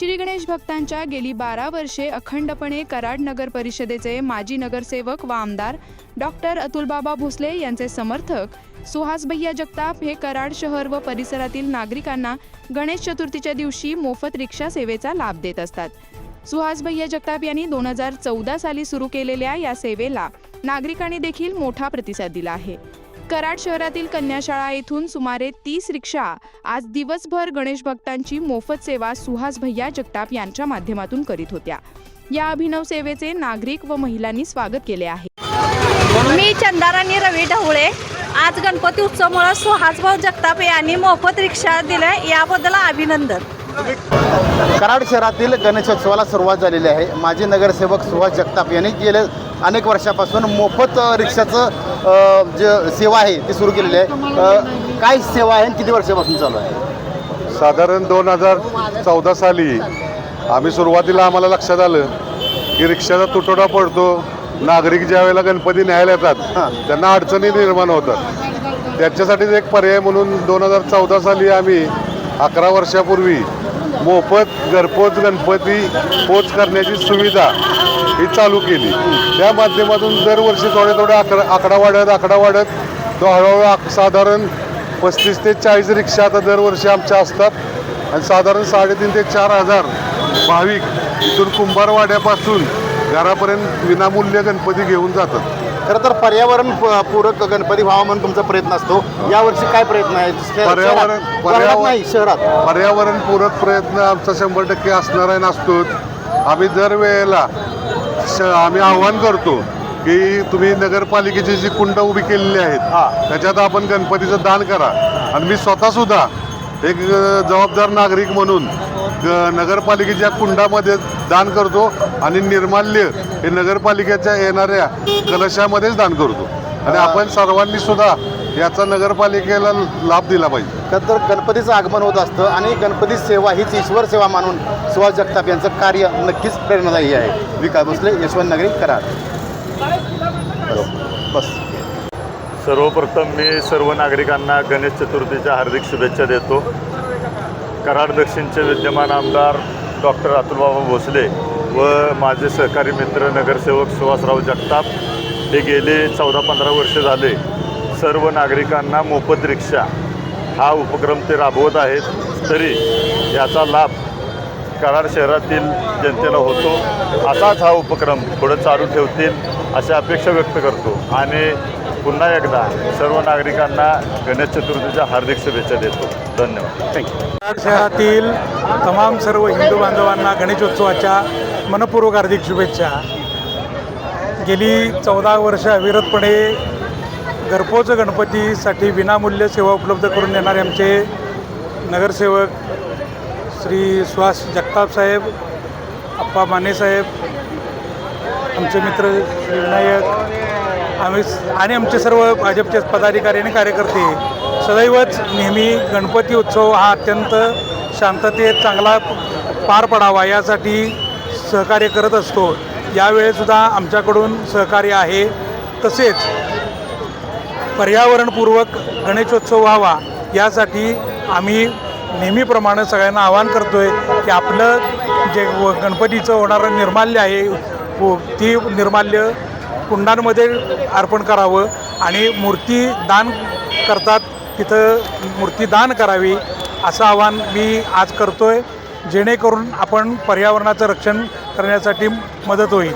श्री गणेश भक्तांच्या गेली बारा वर्षे अखंडपणे कराड नगर परिषदेचे माजी नगरसेवक व आमदार डॉक्टर अतुलबाबा भोसले यांचे समर्थक सुहास भैया जगताप हे कराड शहर व परिसरातील नागरिकांना गणेश चतुर्थीच्या दिवशी मोफत रिक्षा सेवेचा लाभ देत असतात. सुहास भैया जगताप यांनी दोन हजार चौदा साली सुरू केलेल्या या सेवेला नागरिकांनी देखील मोठा प्रतिसाद दिला आहे. कराड शहरातील कन्याशाळा येथून सुमारे तीस रिक्षा आज दिवसभर गणेश भक्तांची मोफत सेवा सुहास भैया जगताप यांच्या माध्यमातून करीत होत्या. या अभिनव सेवेचे नागरिक व महिलांनी स्वागत केले आहे. मी चंदाराणी रवी ढवळे. आज गणपती उत्सवामुळे सुहासभाऊ जगताप यांनी मोफत रिक्षा दिल्या. याबद्दल अभिनंदन. कराड शहरातील गणेशोत्सवाला सुरुवात झालेली आहे. माजी नगरसेवक सुहास जगताप यांनी गेल्या अनेक वर्षापासून मोफत रिक्षाचं जे सेवा आहे ती सुरू केलेली आहे. काय सेवा आहे आणि किती वर्षापासून चालू आहे? साधारण दोन हजार चौदा साली आम्ही सुरुवातीला आम्हाला लक्षात आलं की रिक्षाचा तुटवडा पडतो. नागरिक ज्या वेळेला गणपती न्यायला येतात त्यांना अडचणी निर्माण होतात. त्याच्यासाठीच एक पर्याय म्हणून दोन हजार चौदा साली आम्ही अकरा वर्षापूर्वी मोफत घरपोच गणपती पोच करण्याची सुविधा ही चालू केली. त्या माध्यमातून दरवर्षी थोडे थोडे आकडा आकडा वाढत आकडा वाढत तो हळूहळू साधारण पस्तीस ते चाळीस रिक्षा आता दरवर्षी आमच्या असतात. आणि साधारण साडेतीन ते चार हजार भाविक इथून कुंभारवाड्यापासून घरापर्यंत विनामूल्य गणपती घेऊन जातात. खरं तर पर्यावरण प- पूरक गणपती व्हावा म्हणून तुमचा प्रयत्न असतो. यावर्षी काय प्रयत्न आहे? शहरात- पर्यावरण शहरात पर्यावरण नाही शहरात. पर्यावरणपूरक प्रयत्न आमचा शंभर टक्के असणार आहे नसतोच. आम्ही दरवेळेला श आम्ही आव्हान करतो की तुम्ही नगरपालिकेची जी कुंड उभी केलेली हा. आहेत त्याच्यात आपण गणपतीचं दान करा. आणि मी स्वतः सुद्धा एक अ, जबाबदार नागरिक म्हणून ग- नगरपालिकेच्या कुंडामध्ये दान करतो आणि निर्माल्य हे नगरपालिकेच्या येणाऱ्या कलशामध्येच दान करतो. आणि आपण सर्वांनी सुद्धा याचा नगरपालिकेला लाभ दिला पाहिजे. खरं तर गणपतीचं आगमन होत असतं आणि गणपती सेवा हीच ईश्वर सेवा मानून सुहास जगताप यांचं कार्य नक्कीच प्रेरणादायी आहे. विकास भोसले यशवंत नगरी कराड. बस. सर्वप्रथम मी सर्व नागरिकांना गणेश चतुर्थीच्या हार्दिक शुभेच्छा देतो. कराड दक्षिणचे विद्यमान आमदार डॉक्टर अतुलबाबा भोसले व माझे सहकारी मित्र नगरसेवक सुहासराव जगताप हे गेले चौदा पंधरा वर्ष झाले. सर्व नागरिकांना मोफत रिक्षा हा उपक्रम ते राबवत आहेत. तरी याचा लाभ कराड शहरातील जनतेला होतो. असाच हा उपक्रम पुढं चालू ठेवतील अशी अपेक्षा व्यक्त करतो. आणि पुन्हा एकदा सर्व नागरिकांना गणेश चतुर्थीच्या हार्दिक शुभेच्छा देतो. धन्यवाद. कराड शहरातील तमाम सर्व हिंदू बांधवांना गणेशोत्सवाच्या मनपूर्वक हार्दिक शुभेच्छा. गेली चौदा वर्ष अविरतपणे घरपोच गणपतीसाठी विनामूल्य सेवा उपलब्ध करून देणारे आमचे नगरसेवक श्री सुहास जगताप साहेब अप्पा माने साहेब आमचे मित्र श्री विनायक आम्ही आणि आमचे सर्व भाजपचे पदाधिकारी आणि कार्यकर्ते सदैवच नेहमी गणपती उत्सव हा अत्यंत शांततेत चांगला पार पडावा यासाठी सहकार्य करत असतो. यावेळेसुद्धा आमच्याकडून सहकार्य आहे. तसेच पर्यावरणपूर्वक गणेशोत्सव व्हावा यासाठी आम्ही नेहमीप्रमाणे सगळ्यांना आवाहन करतो आहे की आपलं जे व- गणपतीचं होणारं निर्माल्य आहे व- ती निर्माल्य कुंडांमध्ये अर्पण करावं आणि मूर्ती दान करतात तिथं मूर्ती दान करावी असं आवाहन मी आज करतो आहे जेणेकरून आपण पर्यावरणाचं रक्षण करण्यासाठी मदत होईल.